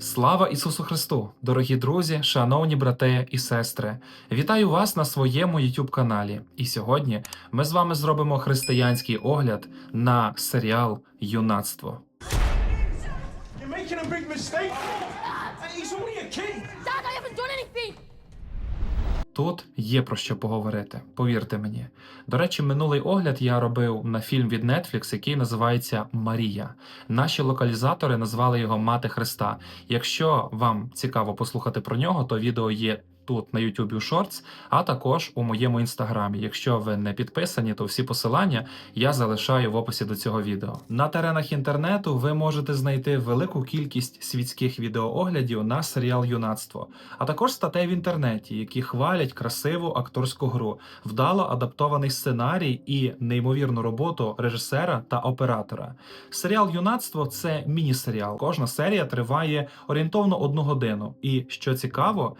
Слава Ісусу Христу, дорогі друзі, шановні брати і сестри! Вітаю вас на своєму YouTube каналі. І сьогодні ми з вами зробимо християнський огляд на серіал Юнацтво. You're Тут є про що поговорити, повірте мені. До речі, минулий огляд я робив на фільм від Netflix, який називається Марія. Наші локалізатори назвали його Мати Христа. Якщо вам цікаво послухати про нього, то відео є тут на YouTube Shorts, а також у моєму інстаграмі. Якщо ви не підписані, то всі посилання я залишаю в описі до цього відео. На теренах інтернету ви можете знайти велику кількість світських відеооглядів на серіал Юнацтво, а також статей в інтернеті, які хвалять красиву акторську гру, вдало адаптований сценарій і неймовірну роботу режисера та оператора. Серіал Юнацтво це міні-серіал. Кожна серія триває орієнтовно одну годину. І що цікаво,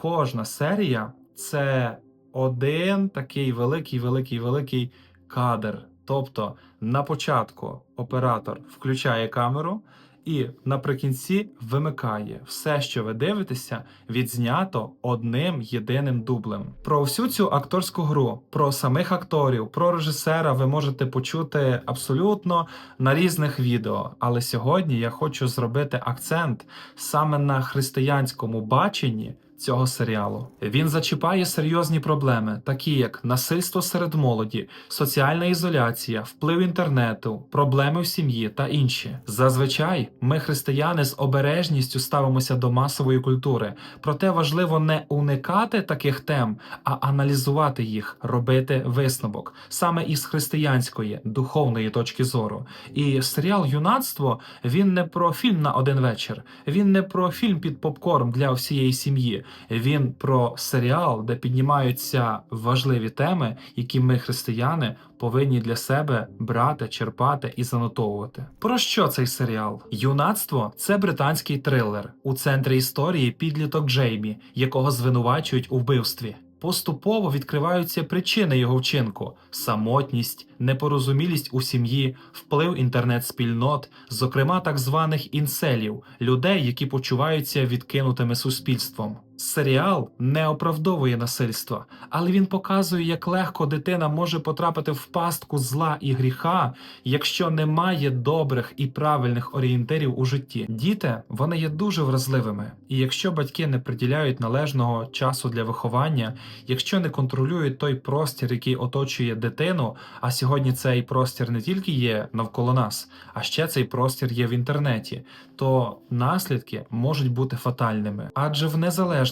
кожна серія це один такий великий, великий, великий кадр. Тобто на початку оператор включає камеру. І наприкінці вимикає все, що ви дивитеся, відзнято одним єдиним дублем. Про всю цю акторську гру, про самих акторів, про режисера ви можете почути абсолютно на різних відео. Але сьогодні я хочу зробити акцент саме на християнському баченні. Цього серіалу він зачіпає серйозні проблеми, такі як насильство серед молоді, соціальна ізоляція, вплив інтернету, проблеми в сім'ї та інші. Зазвичай ми, християни, з обережністю ставимося до масової культури, проте важливо не уникати таких тем, а аналізувати їх, робити висновок саме із християнської духовної точки зору. І серіал Юнацтво він не про фільм на один вечір, він не про фільм під попкорн для всієї сім'ї. Він про серіал, де піднімаються важливі теми, які ми, християни, повинні для себе брати, черпати і занотовувати. Про що цей серіал? Юнацтво це британський трилер. У центрі історії підліток Джеймі, якого звинувачують у вбивстві. Поступово відкриваються причини його вчинку: самотність, непорозумілість у сім'ї, вплив інтернет-спільнот, зокрема так званих інселів, людей, які почуваються відкинутими суспільством. Серіал не оправдовує насильства, але він показує, як легко дитина може потрапити в пастку зла і гріха, якщо немає добрих і правильних орієнтирів у житті. Діти вони є дуже вразливими, і якщо батьки не приділяють належного часу для виховання, якщо не контролюють той простір, який оточує дитину, а сьогодні цей простір не тільки є навколо нас, а ще цей простір є в інтернеті, то наслідки можуть бути фатальними, адже в незалежності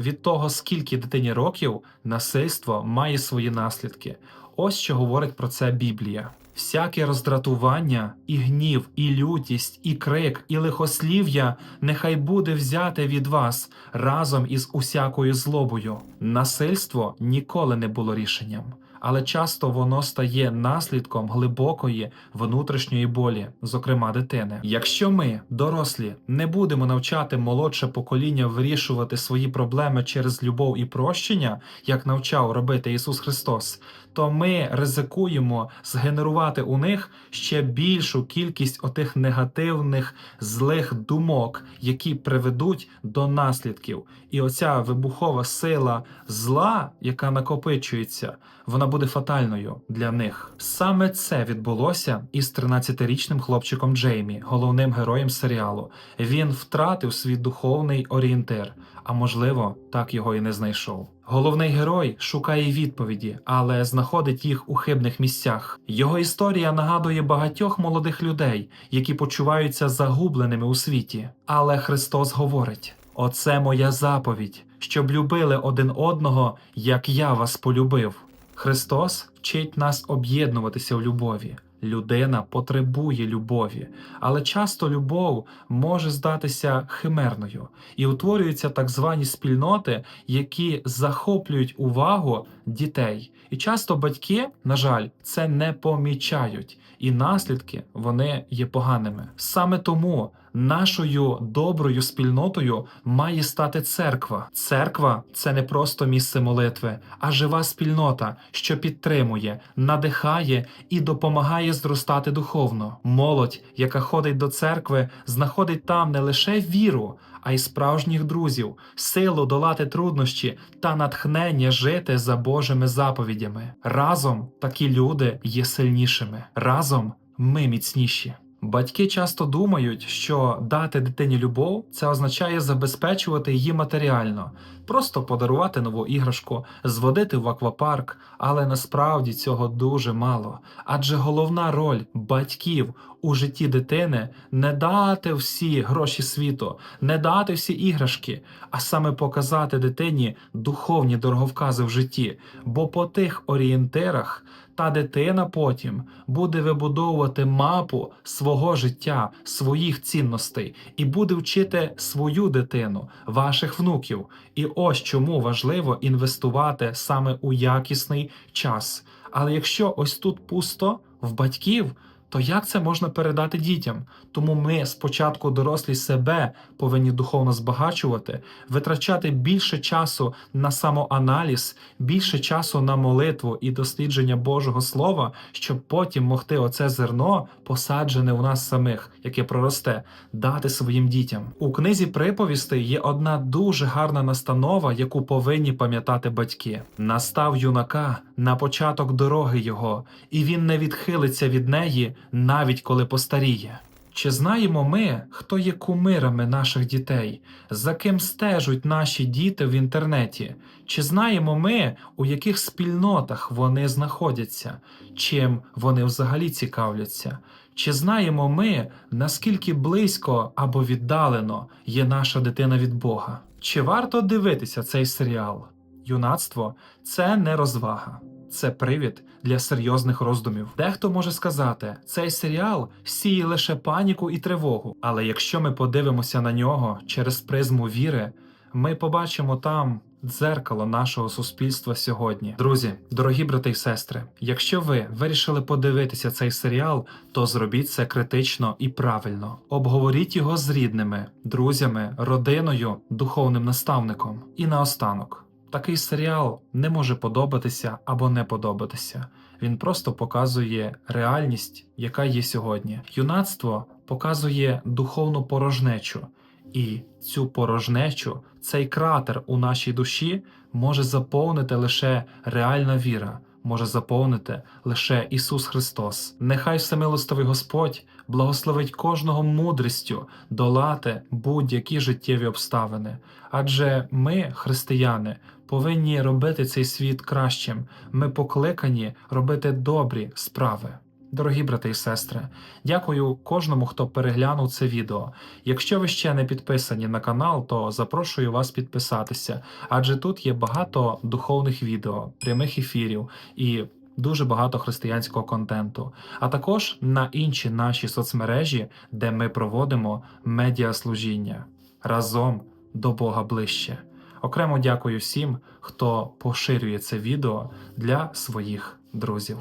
від того, скільки дитині років, насильство має свої наслідки. Ось що говорить про це Біблія. Всяке роздратування, і гнів, і лютість, і крик, і лихослів'я нехай буде взяте від вас разом із усякою злобою. Насильство ніколи не було рішенням, але часто воно стає наслідком глибокої внутрішньої болі, зокрема дитини. Якщо ми, дорослі, не будемо навчати молодше покоління вирішувати свої проблеми через любов і прощення, як навчав робити Ісус Христос, то ми ризикуємо згенерувати у них ще більшу кількість отих негативних злих думок, які приведуть до наслідків. І оця вибухова сила зла, яка накопичується, вона буде фатальною для них. Саме це відбулося із 13-річним хлопчиком Джеймі, головним героєм серіалу. Він втратив свій духовний орієнтир, а можливо, так його і не знайшов. Головний герой шукає відповіді, але знаходить їх у хибних місцях. Його історія нагадує багатьох молодих людей, які почуваються загубленими у світі. Але Христос говорить: Оце моя заповідь, щоб любили один одного, як я вас полюбив. Христос вчить нас об'єднуватися в любові. Людина потребує любові, але часто любов може здатися химерною і утворюються так звані спільноти, які захоплюють увагу дітей. І часто батьки, на жаль, це не помічають, і наслідки вони є поганими. Саме тому Нашою доброю спільнотою має стати церква. Церква це не просто місце молитви, а жива спільнота, що підтримує, надихає і допомагає зростати духовно. Молодь, яка ходить до церкви, знаходить там не лише віру, а й справжніх друзів, силу долати труднощі та натхнення жити за Божими заповідями. Разом такі люди є сильнішими. Разом ми міцніші. Батьки часто думають, що дати дитині любов це означає забезпечувати її матеріально, просто подарувати нову іграшку, зводити в аквапарк, але насправді цього дуже мало. Адже головна роль батьків у житті дитини не дати всі гроші світу, не дати всі іграшки, а саме показати дитині духовні дороговкази в житті, бо по тих орієнтирах та дитина потім буде вибудовувати мапу свого життя, своїх цінностей і буде вчити свою дитину, ваших внуків. І ось чому важливо інвестувати саме у якісний час. Але якщо ось тут пусто в батьків, то як це можна передати дітям? Тому ми спочатку дорослі себе повинні духовно збагачувати, витрачати більше часу на самоаналіз, більше часу на молитву і дослідження Божого Слова, щоб потім могти оце зерно, посаджене у нас самих, яке проросте, дати своїм дітям. У книзі приповістей є одна дуже гарна настанова, яку повинні пам'ятати батьки: настав юнака на початок дороги його, і він не відхилиться від неї, навіть коли постаріє. Чи знаємо ми, хто є кумирами наших дітей, за ким стежуть наші діти в інтернеті? Чи знаємо ми, у яких спільнотах вони знаходяться, чим вони взагалі цікавляться? Чи знаємо ми, наскільки близько або віддалено є наша дитина від Бога? Чи варто дивитися цей серіал? Юнацтво це не розвага, це привід для серйозних роздумів. Дехто може сказати, цей серіал сіє лише паніку і тривогу. Але якщо ми подивимося на нього через призму віри, ми побачимо там дзеркало нашого суспільства сьогодні. Друзі, дорогі брати і сестри, якщо ви вирішили подивитися цей серіал, то зробіть це критично і правильно. Обговоріть його з рідними, друзями, родиною, духовним наставником. І наостанок. Такий серіал не може подобатися або не подобатися. Він просто показує реальність, яка є сьогодні. Юнацтво показує духовну порожнечу, і цю порожнечу, цей кратер у нашій душі може заповнити лише реальна віра, може заповнити лише Ісус Христос. Нехай всемилостивий Господь благословить кожного мудрістю долати будь-які життєві обставини. Адже ми, християни, повинні робити цей світ кращим. Ми покликані робити добрі справи. Дорогі брати і сестри, дякую кожному, хто переглянув це відео. Якщо ви ще не підписані на канал, то запрошую вас підписатися, адже тут є багато духовних відео, прямих ефірів і дуже багато християнського контенту, а також на інші наші соцмережі, де ми проводимо медіаслужіння разом до Бога ближче. Окремо дякую всім, хто поширює це відео для своїх друзів.